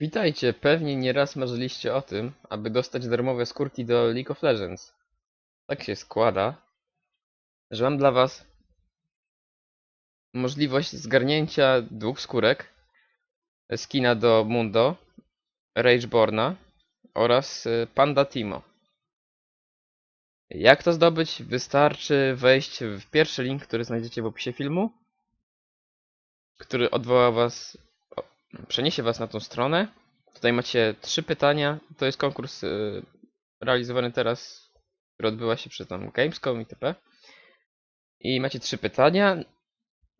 Witajcie, pewnie nieraz marzyliście o tym, aby dostać darmowe skórki do League of Legends. Tak się składa, że mam dla was możliwość zgarnięcia dwóch skórek, skina do Mundo, Rageborna oraz y, Panda Timo. Jak to zdobyć? Wystarczy wejść w pierwszy link, który znajdziecie w opisie filmu, który odwoła was, przeniesie was na tą stronę. Tutaj macie trzy pytania. To jest konkurs y, realizowany teraz, który odbywa się przy tam Gamescom itp. I macie trzy pytania.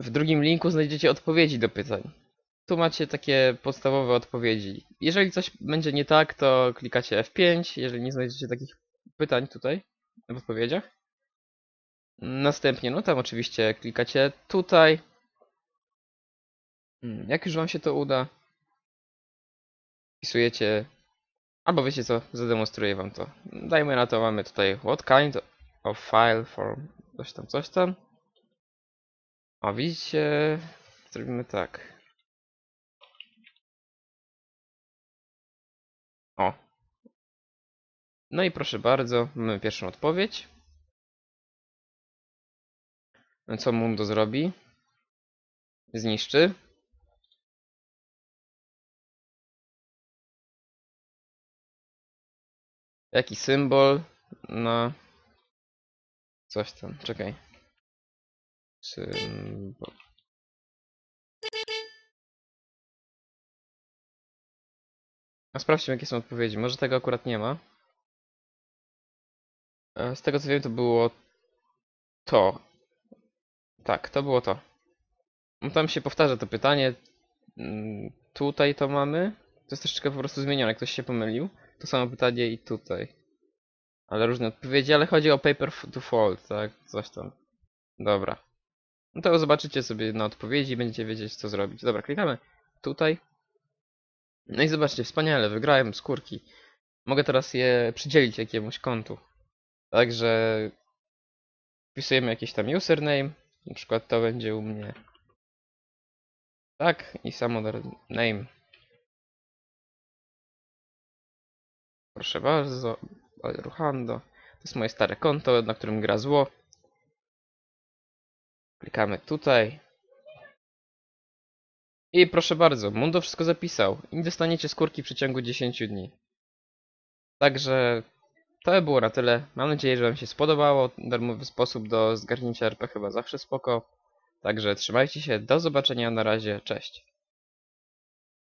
W drugim linku znajdziecie odpowiedzi do pytań. Tu macie takie podstawowe odpowiedzi. Jeżeli coś będzie nie tak, to klikacie F5, jeżeli nie znajdziecie takich pytań tutaj w odpowiedziach. Następnie, no tam oczywiście klikacie tutaj. Mm, Jak już wam się to uda, wpisujecie, albo wiecie co, zademonstruję wam to. Dajmy na to, mamy tutaj what kind of file form, coś tam, coś tam. O, widzicie, zrobimy tak. O. No i proszę bardzo, mamy pierwszą odpowiedź. Co Mundo zrobi? Zniszczy. Jaki symbol na coś tam, czekaj. Symbol. A sprawdźmy jakie są odpowiedzi. Może tego akurat nie ma. E, Z tego co wiem to było to. Tak, to było to. No tam się powtarza to pytanie. Mm, Tutaj to mamy. To jest troszeczkę po prostu zmienione, ktoś się pomylił. To samo pytanie i tutaj. Ale różne odpowiedzi, ale chodzi o paper to fold, tak? Coś tam. Dobra. No to zobaczycie sobie na odpowiedzi i będziecie wiedzieć co zrobić. Dobra, klikamy tutaj. No i zobaczcie, wspaniale, wygrałem skórki. Mogę teraz je przydzielić jakiemuś kontu. Także wpisujemy jakiś tam username. Na przykład to będzie u mnie. Tak, i samo name. Proszę bardzo, Ruhando. To jest moje stare konto, na którym gra zło. Klikamy tutaj. I proszę bardzo, Mundo wszystko zapisał. I dostaniecie skórki w przeciągu 10 dni. Także to by było na tyle. Mam nadzieję, że Wam się spodobało. Darmowy sposób do zgarnięcia RP chyba zawsze spoko. Także trzymajcie się, do zobaczenia, na razie, cześć.